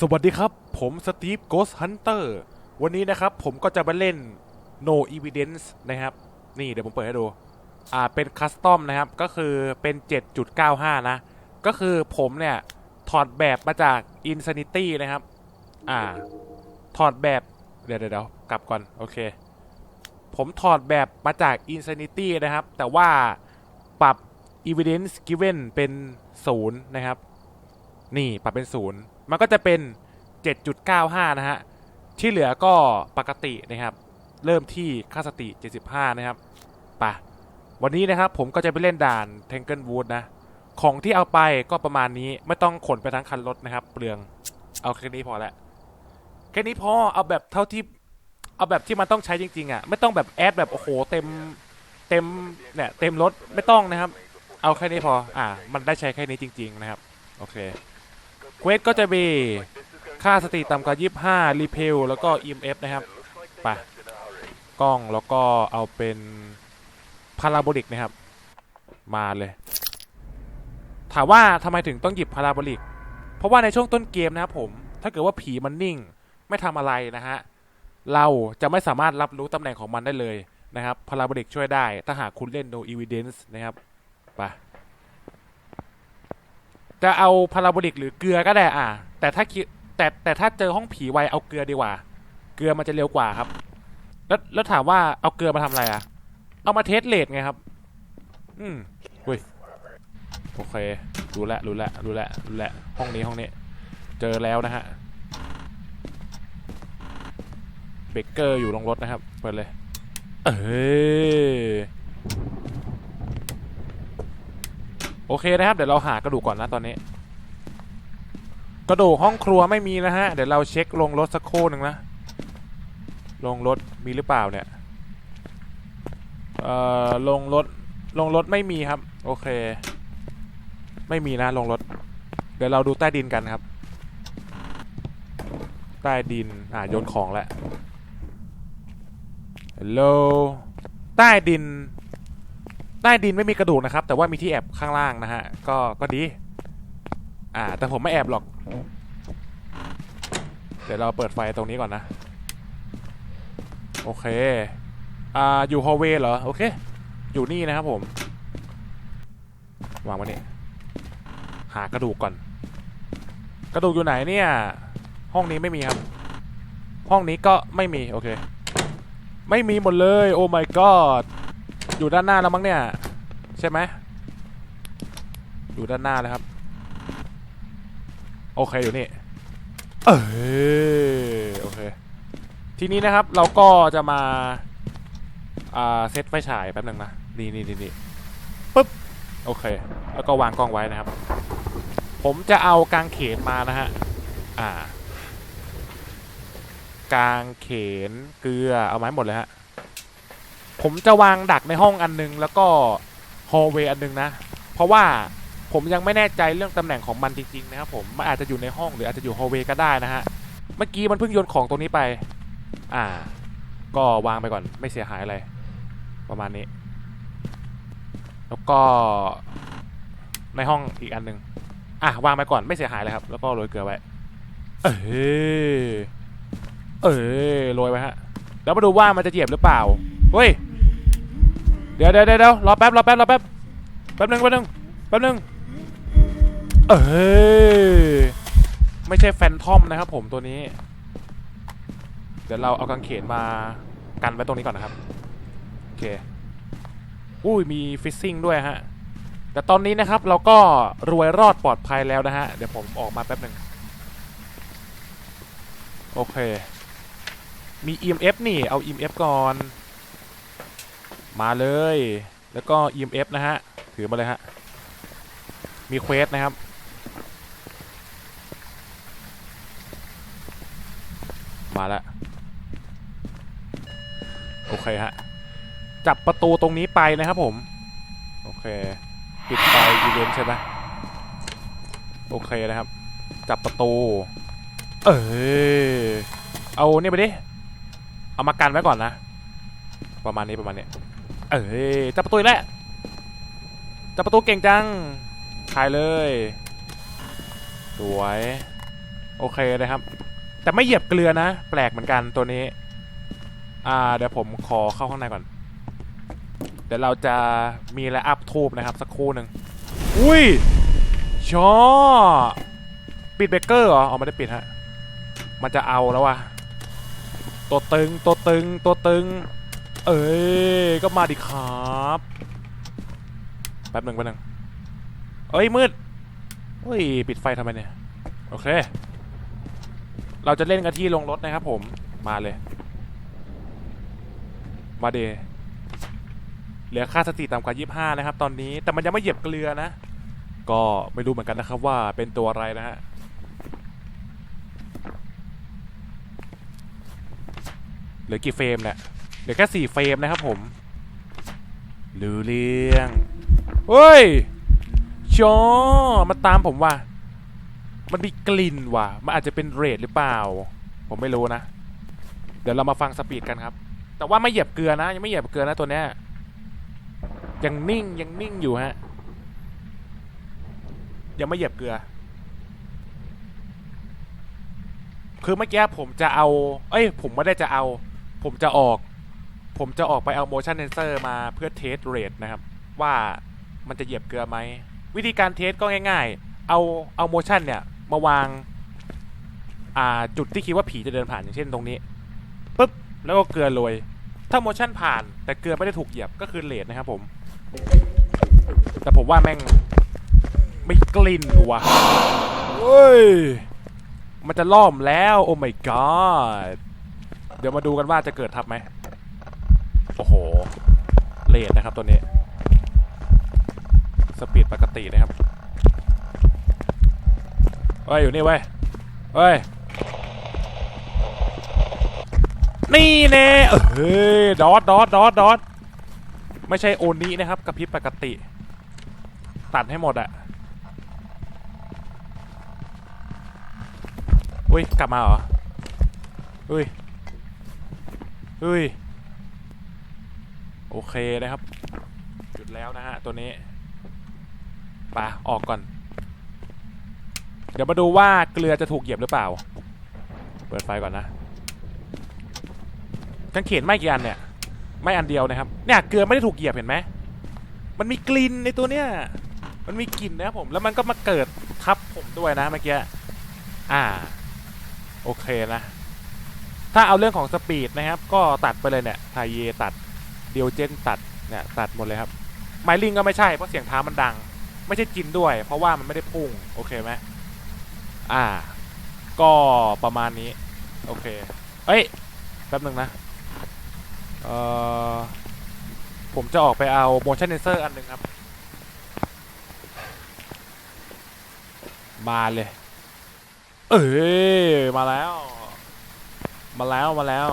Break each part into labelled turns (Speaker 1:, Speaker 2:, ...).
Speaker 1: สวัสดีครับ ผมสตีฟ Ghost Hunter วันนี้นะครับ ผมก็จะมาเล่น No Evidence นะครับ นี่เดี๋ยวผมเปิดให้ดู อ่าเป็นคัสตอมนะครับ ก็คือเป็น 7.95 นะ ก็คือผมเนี่ย ถอดแบบมาจาก Insanity นะครับ อ่า ถอดแบบ เดี๋ยวเดี๋ยวเดี๋ยวกลับก่อน โอเค ผมถอดแบบมาจาก Insanity นะครับ แต่ว่าปรับ Evidence Given เป็นศูนย์นะครับ นี่ปรับเป็นศูนย์ มันก็จะเป็น 7.95 นะฮะ ที่เหลือก็ปกตินะครับ เริ่มที่ค่าสติ 75 นะครับปะวันนี้นะครับผมก็จะไปเล่นด่าน t a n g l e Wood นะ ของที่เอาไปก็ประมาณนี้ไม่ต้องขนไปทั้งคันรถนะครับ เปลืองเอาแค่นี้พอละแค่นี้พอเอาแบบเท่าที่เอาแบบที่มันต้องใช้จริงๆอะไม่ต้องแบบแอดแบบโอ้โหเต็มเต็มเนี่ยเต็มรถไม่ต้องนะครับ เอาแค่นี้พอ อ่า มันได้ใช้แค่นี้จริง ๆ นะครับ โอเค เควสก็จะมีค่าสติต่ำกว่า 25 รีเพล แล้วก็ EMF นะครับไปกล้องแล้วก็เอาเป็นพาราโบลิกนะครับ มาเลย ถามว่าทำไมถึงต้องหยิบพาราโบลิก เพราะว่าในช่วงต้นเกมนะครับผม ถ้าเกิดว่าผีมันนิ่ง ไม่ทำอะไรนะฮะ เราจะไม่สามารถรับรู้ตำแหน่งของมันได้เลยนะครับ พาราโบลิกช่วยได้ ถ้าหากคุณเล่น no evidence นะครับ ไป จะเอาพาราโบลิกหรือเกลือก็ได้อะแต่ถ้าคิดแต่แต่ถ้าเจอห้องผีไวเอาเกลือดีกว่า เกลือมันจะเร็วกว่าครับ แล้วแล้วถามว่าเอาเกลือมาทำอะไรอะ เอามาเทสเลทไงครับ อืมอุ้ยโอเครู้ล้วรู้ล้วรู้ล้วรู้ล้วห้องนี้ห้องนี้ เจอแล้วนะฮะเบเกอร์อยู่ลงรถนะครับเปิดเลย เอ้ย โอเคนะครับ เดี๋ยวเราหากระดูกก่อนนะตอนนี้ กระดูกห้องครัวไม่มีนะฮะ เดี๋ยวเราเช็คลงรถสักครู่หนึ่งนะ ลงรถมีหรือเปล่าเนี่ย เอ่อ ลงรถ ลงรถไม่มีครับ โอเค ไม่มีนะลงรถ เดี๋ยวเราดูใต้ดินกันครับ ใต้ดิน อ่าโยนของแล้วฮัลโหลใต้ดิน ใต้ดินไม่มีกระดูกนะครับ แต่ว่ามีที่แอบข้างล่างนะฮะ ก็ก็ดี อ่า แต่ผมไม่แอบหรอก เดี๋ยวเราเปิดไฟตรงนี้ก่อนนะ โอเค อ่า อยู่ฮอลเวย์เหรอ โอเค อยู่นี่นะครับผม วางไว้นี่ หากระดูกก่อน กระดูกอยู่ไหนเนี่ย ห้องนี้ไม่มีครับ ห้องนี้ก็ไม่มี โอเค ไม่มีหมดเลย โอ้ my god อยู่ด้านหน้าแล้วมั้งเนี่ย ใช่ไหมอยู่ด้านหน้าเลยครับ โอเคอยู่นี่เออโอเค ทีนี้นะครับเราก็จะมาอ่าเซตไฟฉายแป๊บหนึงนะนี่นี่นี่นี่ปึ๊บโอเค แล้วก็วางกล้องไว้นะครับ ผมจะเอากางเขนมานะฮะอ่ากางเขนเกลือเอาไม้หมดเลยฮะ ผมจะวางดักในห้องอันนึง แล้วก็ฮอลเวย์อันนึงนะ เพราะว่าผมยังไม่แน่ใจเรื่องตำแหน่งของมันจริงๆนะครับผมมันอาจจะอยู่ในห้องหรืออาจจะอยู่ฮอลเวย์ก็ได้นะฮะเมื่อกี้มันเพิ่งโยนของตรงนี้ไป อ่า ก็วางไปก่อนไม่เสียหายอะไรประมาณนี้ แล้วก็ในห้องอีกอันหนึงอะวางไปก่อนไม่เสียหายเลยครับ แล้วก็โรยเกลือไว้เออเออโรยไว้ฮะแล้วมาดูว่ามันจะเหยียบหรือเปล่าเฮ้ย เดี๋ยวเดี๋ยวเดี๋ยวรอแป๊บรอแป๊บรอแป๊บแป๊บหนึงแป๊บหนึงแป๊บหนึงเออไม่ใช่แฟนทอมนะครับผมตัวนี้ เดี๋ยวเราเอากางเขนมากันไว้ตรงนี้ก่อนนะครับโอเคอุ้ยมีฟิซซิ่งด้วยฮะแต่ตอนนี้นะครับเราก็รวยรอดปลอดภัยแล้วนะฮะเดี๋ยวผมออกมาแป๊บหนึ่งโอเค มี EMF นี่เอา EMF ก่อน มาเลย แล้วก็ EMF นะฮะ ถือมาเลยฮะ มีเควสนะครับ มาแล้ว โอเคฮะ จับประตูตรงนี้ไปนะครับผม โอเค ปิดไฟอีเวนใช่ไหมโอเคนะครับ จับประตู เออเอาเนี่ยไปดิ เอามากันไว้ก่อนนะ ประมาณนี้ประมาณนี้ เออจับประตูแล้วจับประตูเก่งจังถ่ายเลย สวย โอเคนะครับ แต่ไม่เหยียบเกลือนะ แปลกเหมือนกันตัวนี้ อ่า เดี๋ยวผมขอเข้าข้างในก่อน เดี๋ยวเราจะมีอะอัพทูบนะครับ สักครู่หนึ่งอุ้ยชอปิดเบรกเกอร์เหรออ๋อไม่ได้ปิดฮะ มันจะเอาแล้วว่ะตัวตึงตัวตึงตัวตึง เอ้ยก็มาดิครับแป๊บหนึ่งแป๊บหนึ่งเอ้ยมืดเฮ้ยปิดไฟทำไมเนี่ยโอเค เราจะเล่นกันที่ลงรถนะครับผมมาเลย มาเดเหลือค่าสติต่ำกว่า 25 นะครับ ตอนนี้แต่มันยังไม่เหยียบเกลือนะ ก็ไม่รู้เหมือนกันนะครับว่าเป็นตัวอะไรนะฮะเหลือกี่เฟรมเนี่ย เหลือแค่สี่เฟรมนะครับผมรู้เรื่องเฮ้ยชอมันตามผมว่ะ มันมีกลิ่นว่ะ มันอาจจะเป็นเรดหรือเปล่า ผมไม่รู้นะ เดี๋ยวเรามาฟังสปีดกันครับ แต่ว่าไม่เหยียบเกลือนะ ยังไม่เหยียบเกลือนะตัวเนี้ย ยังนิ่งยังนิ่งอยู่ฮะ ยังไม่เหยียบเกลือ คือเมื่อกี้ผมจะเอา เอ้ย ผมไม่ได้จะเอา ผมจะออก ผมจะออกไปเอา motion sensor มาเพื่อเทสเรทนะครับ ว่ามันจะเหยียบเกลือไหม วิธีการเทสก็ง่ายๆ เอาเอา motion เนี่ย มาวางาจุดที่คิดว่าผีจะเดินผ่านอย่างเช่นตรงนี้ปุ๊บแล้วก็เกลือโรยถ้า motion ผ่านแต่เกลือไม่ได้ถูกเหยียบก็คือเรทนะครับผม แต่ผมว่าแม่งไม่กลิ่นว่ะเฮ้ยมันจะล่อมแล้ว โอ้ my god เดี๋ยวมาดูกันว่าจะเกิดทับไหม โอ้โห เลดนะครับตัวนี้ สปีดปกตินะครับเฮ้ยอยู่นี่เว้ยเฮ้ย นี่แน่เฮ้ย ดอทดอทดอทดอทไม่ใช่โอนี้นะครับกระพริบปกติ ตัดให้หมดอะอุ้ย กลับมาเหรออุ้ยอุ้ย โอเคนะครับหยุดแล้วนะฮะ ตัวนี้ปะออกก่อน เดี๋ยวมาดูว่าเกลือจะถูกเหยียบหรือเปล่า เปิดไฟก่อนนะกางเขนไม่กี่อันเนี่ย ไม่อันเดียวนะครับ เนี่ยเกลือไม่ได้ถูกเหยียบเห็นไหม มันมีกลิ่นในตัวเนี้ย มันมีกลิ่นนะครับผม แล้วมันก็มาเกิดทับผมด้วยนะเมื่อกี้ อ่า โอเคนะ ถ้าเอาเรื่องของสปีดนะครับ ก็ตัดไปเลยเนี่ยไทเยตัด เดียวเจนตัดเนี่ยตัดหมดเลยครับไมลิงก็ไม่ใช่เพราะเสียงเท้ามันดัง ไม่ใช่จินด้วย เพราะว่ามันไม่ได้พุ่งโอเคไหมอ่า ก็ประมาณนี้ โอเค เอ้ยแป๊บหนึ่งนะเอ่อผมจะออกไปเอา motion sensor อันหนึ่งครับ มาเลย เอ้ยมาแล้ว มาแล้วมาแล้ว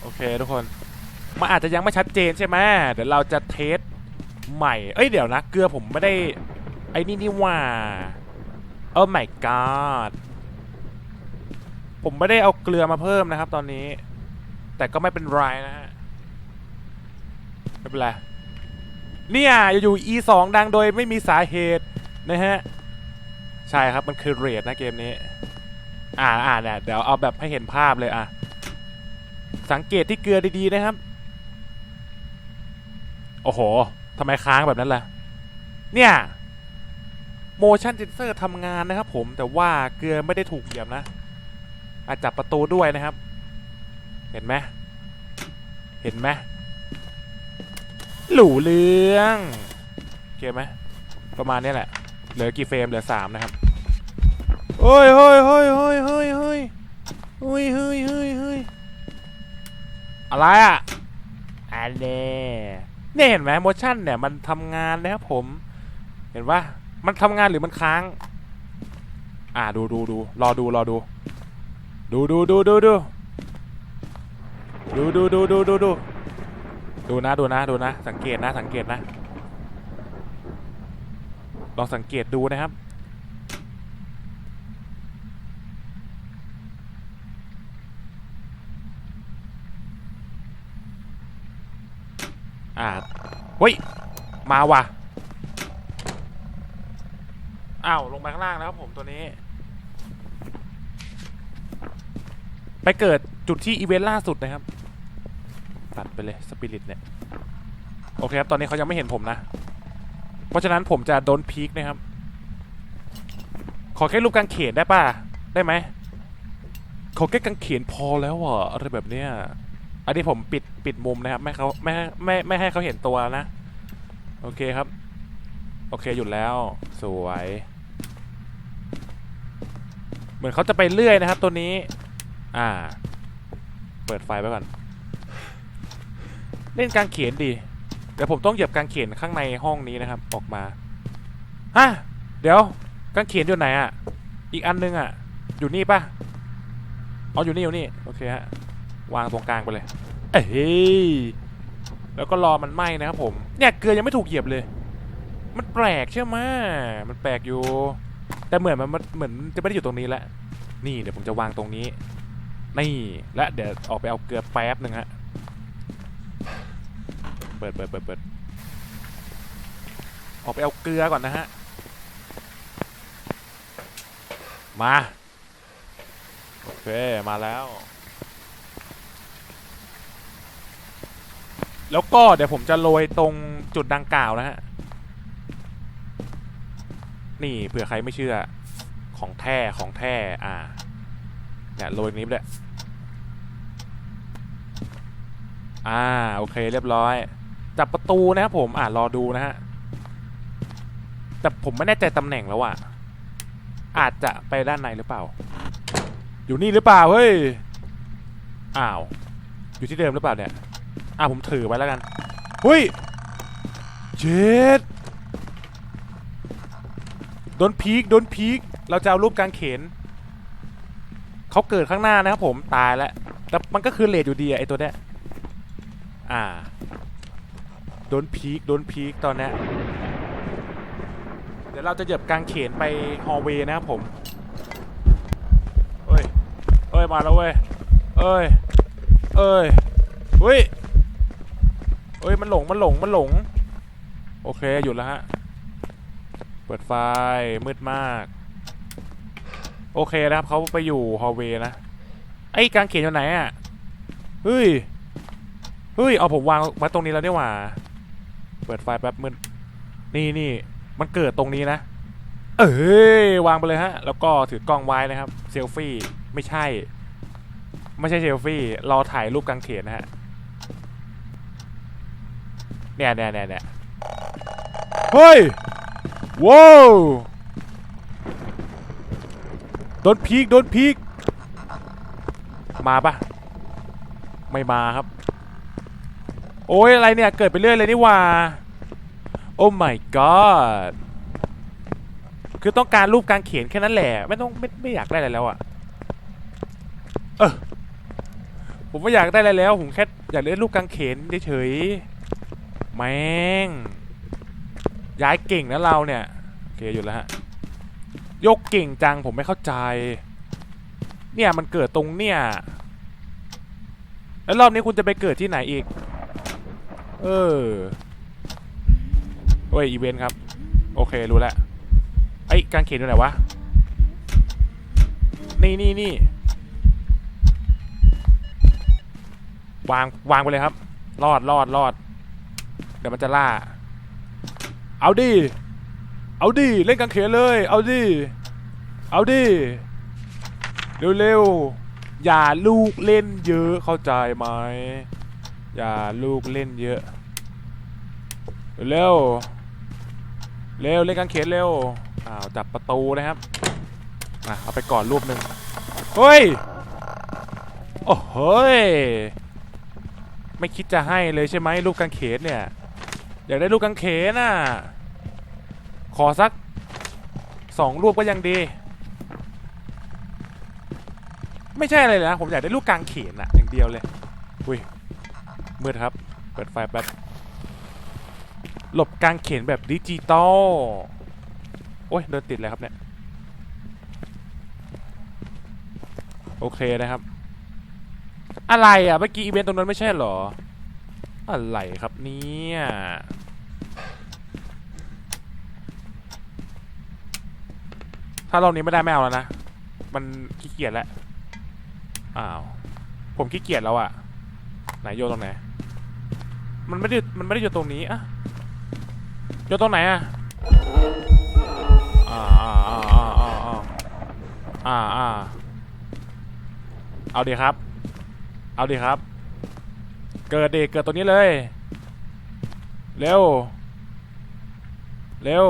Speaker 1: โอเคทุกคน มันอาจจะยังไม่ชัดเจนใช่ไหมเดี๋ยวเราจะเทสใหม่ เอ้ยเดี๋ยวนะ เกลือผมไม่ได้ ไอ้นี่นี่ว่าเออ my god ผมไม่ได้เอาเกลือมาเพิ่มนะครับ ตอนนี้ แต่ก็ไม่เป็นไรนะฮะไม่เป็นไรเนี่ยอยู่ e 2ดังโดยไม่มีสาเหตุนะฮะใช่ครับมันคือเรทนะเกมนี้ อ่าอ่าเนี่ยเดี๋ยวเอาแบบให้เห็นภาพเลยอะสังเกตที่เกลือดีๆนะครับ โอ้โหทำไมค้างแบบนั้นล่ะ เนี่ย motion sensor ทำงานนะครับผมแต่ว่าเกลือไม่ได้ถูกเหยียบนะอาจับประตูด้วยนะครับ เห็นไหมเห็นไหมหลูเรื่องโอเคไหมประมาณนี้แหละ เหลือกี่เฟรมเหลือสามนะครับเฮ้ยเฮ้ยเฮ้ยเฮ้ยเฮ้ยเฮ้ยเฮ้ยเฮ้ยเฮ้ยเฮ้ยอะไรอะอันเน่ เนี่ยเห็นไหมโมชั่นเนี่ยมันทำงานนะครับผม เห็นว่ามันทำงานหรือมันค้าง อ่าดูดูดูรอดูรอดู ดูดูดูดูดูดูดูดูดูดูดูดูนะดูนะดูนะ สังเกตนะสังเกตนะ ลองสังเกตดูนะครับ อ่าเฮ้ย มาว่ะ อ้าว ลงไปข้างล่างแล้วครับผมตัวนี้ ไปเกิดจุดที่อีเวนต์ล่าสุดนะครับ ตัดไปเลยสปิริตเนี่ย โอเคครับ ตอนนี้เขายังไม่เห็นผมนะ เพราะฉะนั้นผมจะโดนพีคนะครับ ขอแค่รูปกางเขนได้ป่ะ ได้ไหมขอแค่กางเขนพอแล้วอะอะไรแบบเนี้ย อันนี้ผมปิดปิดมุมนะครับไม่เขาไม่ให้ไม่ไม่ให้เขาเห็นตัวนะ โอเคครับ โอเคหยุดแล้ว สวย เหมือนเขาจะไปเรื่อยนะครับ ตัวนี้ อ่า เปิดไฟไว้ก่อน เล่นกางเขนดีเดี๋ยวผมต้องเหยียบกางเขนข้างในห้องนี้นะครับ ออกมาฮะเดี๋ยวกางเขนอยู่ไหนอะ อีกอันนึงอะ อยู่นี่ปะอ๋ออยู่นี่อยู่นี่ โอเคฮะ วางตรงกลางไปเลย เอ้ยแล้วก็รอมันไหม้นะครับผม เนี่ยเกลือยังไม่ถูกเหยียบเลย มันแปลกใช่ไหมมันแปลกอยู่ แต่เหมือนมันมันเหมือนจะไม่ได้อยู่ตรงนี้แล้วนี่เดี๋ยวผมจะวางตรงนี้ นี่และเดี๋ยวออกไปเอาเกลือแป๊บหนึ่งฮะ เปิดเปิดเปิดเปิดออกไปเอาเกลือก่อนนะฮะ มา โอเค มาแล้ว แล้วก็เดี๋ยวผมจะโรยตรงจุดดังกล่าวนะฮะ นี่เผื่อใครไม่เชื่อ ของแท้ของแท้อ่า เนี่ยโรยนี้เลยอ่าโอเคเรียบร้อย จับประตูนะครับผมอ่ารอดูนะฮะ แต่ผมไม่แน่ใจตำแหน่งแล้วอะอาจจะไปด้านในหรือเปล่า อยู่นี่หรือเปล่าเฮ้ย อ้าว อยู่ที่เดิมหรือเปล่าเนี่ย อ่าผมถือไว้แล้วกันเฮ้ยเจ็ดโดนพีกโดนพีกเราจะเอารูปกางเขนเขาเกิดข้างหน้านะครับผมตายแล้วแต่มันก็คือเลดอยู่ดีอะไอตัวเนี้ยอ่าโดนพีกโดนพีกตอนนี้เดี๋ยวเราจะเหยียบกางเขนไปฮอลเวย์นะครับผมเอ้ยเอ้ยมาแล้วเว้ยเอ้ยเอ้ยเฮ้ย เอ้ยมันหลงมันหลงมันหลง โอเคหยุดแล้วฮะ เปิดไฟมืดมาก โอเคนะครับเขาไปอยู่ฮอลเวย์นะไอ้กางเขนอยู่ไหนอะเฮ้ยเฮ้ยเอาผมวางไว้ตรงนี้แล้วเนี่ยหว่า เปิดไฟแป๊บมืดนี่นี่มันเกิดตรงนี้นะ เอ้ยวางไปเลยฮะ แล้วก็ถือกล้องไว้นะครับเซลฟี่ไม่ใช่ ไม่ใช่เซลฟี่รอถ่ายรูปกางเขนนะฮะ เนี่ยเนี่ยเนี่ยเนี่ยเฮ้ยว้าวโดนพีกโดนพีกมาปะไม่มาครับ โอ้ยอะไรเนี่ย เกิดไปเรื่อยเลยนี่ว่า โอ้ my god คือต้องการรูปกางเขียนแค่นั้นแหละ ไม่ต้องไม่ไม่อยากได้อะไรแล้วอะเออผมไม่อยากได้อะไรแล้ว ผมแค่อยากได้รูปกางเขียนเฉยๆ แม่ง ย้ายเก่งนะเราเนี่ย โอเคหยุดแล้วฮะ ยกเก่งจังผมไม่เข้าใจ เนี่ยมันเกิดตรงเนี่ย แล้วรอบนี้คุณจะไปเกิดที่ไหนอีก เออโอ้ยอีเวนต์ครับ โอเครู้แล้วไอ้กางเขียนอยู่ไหนวะ นี่นี่นี่วางวางไปเลยครับ รอดรอดรอด เดี๋ยวมันจะล่า เอาดิ เอาดิ เล่นกางเขนเลย เอาดิ เอาดิ เร็วๆ อย่าลูกเล่นเยอะเข้าใจไหม อย่าลูกเล่นเยอะ เร็ว เร็วเล่นกางเขนเร็ว อ้าวจับประตูนะครับอะเอาไปก่อนรูปหนึ่งเฮ้ย โอ้โหยไม่คิดจะให้เลยใช่ไหมรูปกางเขนเนี่ย อยากได้รูปกางเขนน่ะ ขอสักสองรูปก็ยังดี ไม่ใช่อะไรเลยนะ ผมอยากได้รูปกางเขนอะอย่างเดียวเลยอุ้ยมืดครับ เปิดไฟแป๊บหลบกางเขนแบบดิจิตอลโอ้ยเดินติดเลยครับเนี่ย โอเคนะครับ อะไรอะ เมื่อกี้อีเวนต์ตรงนั้นไม่ใช่หรอ อะไรครับเนี่ยถ้ารอบนี้ไม่ได้ไม่เอาแล้วนะ มันขี้เกียจแล้ว อ้าว ผมขี้เกียจแล้วอะไหนโยนตรงไหน มันไม่ได้ มันไม่ได้โยนตรงนี้อะโยนตรงไหนอะอ่าอ่าอ่าอ่าอ่าอ่าเอาดีครับ เอาดีครับ เกิดเด็กเกิดตัวนี้เลย เร็ว เร็ว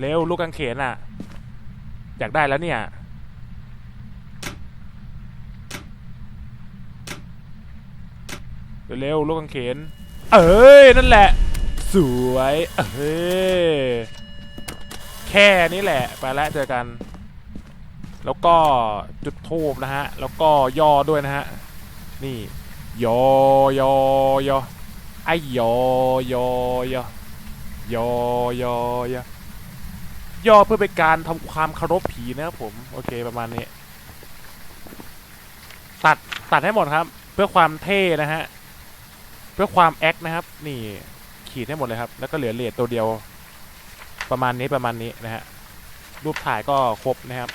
Speaker 1: เร็วลูกกังเขนอะ อยากได้แล้วเนี่ย เร็วลูกกังเขน เอ้ย นั่นแหละ สวย เอ้ย แค่นี้แหละ ไปแล้วเจอกัน แล้วก็จุดทูบนะฮะ แล้วก็ย่อด้วยนะฮะ นี่ยอยอยอไอยอยอยอยอยอยย่อเพื่อเป็นการทำความเคารพผีนะครับผม โอเคประมาณนี้ ตัดตัดให้หมดครับ เพื่อความเท่นะฮะ เพื่อความแอคนะครับ นี่ขีดให้หมดเลยครับ แล้วก็เหลือเลดตัวเดียว ประมาณนี้ประมาณนี้นะฮะรูปถ่ายก็ครบนะครับ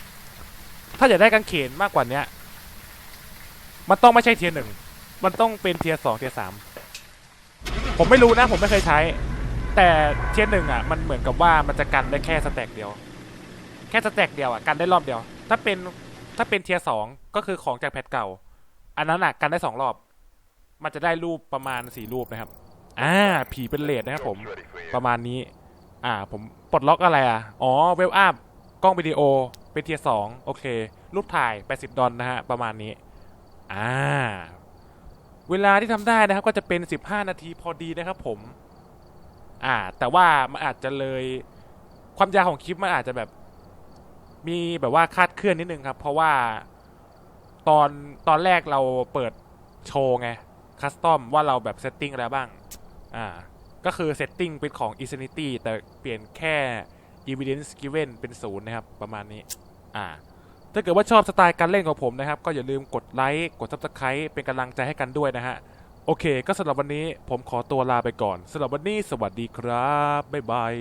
Speaker 1: ถ้าอยากได้กางเขนมากกว่าเนี้ย มันต้องไม่ใช่เทียร์หนึ่งมันต้องเป็นเทียร์สองเทียร์สามผมไม่รู้นะผมไม่เคยใช้ แต่เทียร์หนึ่งอะมันเหมือนกับว่ามันจะกันได้แค่สแต็กเดียว แค่สแต็กเดียวอะกันได้รอบเดียว ถ้าเป็นถ้าเป็นเทียร์สองก็คือของจากแพทเก่า อันนั้นอะกันได้สองรอบ มันจะได้รูปประมาณสี่รูปนะครับอ่าผีเป็นเลดนะครับผมประมาณนี้ อ่า ผมปลดล็อกอะไรอะอ๋อเวลอัพกล้องวิดีโอเป็นเทียร์สองโอเค รูปถ่าย 80 ดอลนะฮะ ประมาณนี้ อ่า เวลาที่ทำได้นะครับ ก็จะเป็น 15 นาทีพอดีนะครับ ผม อ่า แต่ว่ามันอาจจะเลยความยาวของคลิปมันอาจจะแบบ มีแบบว่าคาดเคลื่อนนิดนึงครับ เพราะว่าตอนตอนแรกเราเปิดโชว์ไงคัสตอมว่าเราแบบเซตติ้งอะไรบ้าง อ่า ก็คือเซตติ้งเป็นของ Insanity แต่เปลี่ยนแค่ evidence given เป็นศูนย์นะครับ ประมาณนี้ อ่า ถ้าเกิดว่าชอบสไตล์การเล่นของผมนะครับ ก็อย่าลืมกดไลค์กดซับสไคร b ์เป็นกำลังใจให้กันด้วยนะฮะ โอเค ก็สำหรับวันนี้ผมขอตัวลาไปก่อนสำหรับวันนี้สวัสดีครับ บ๊ายบาย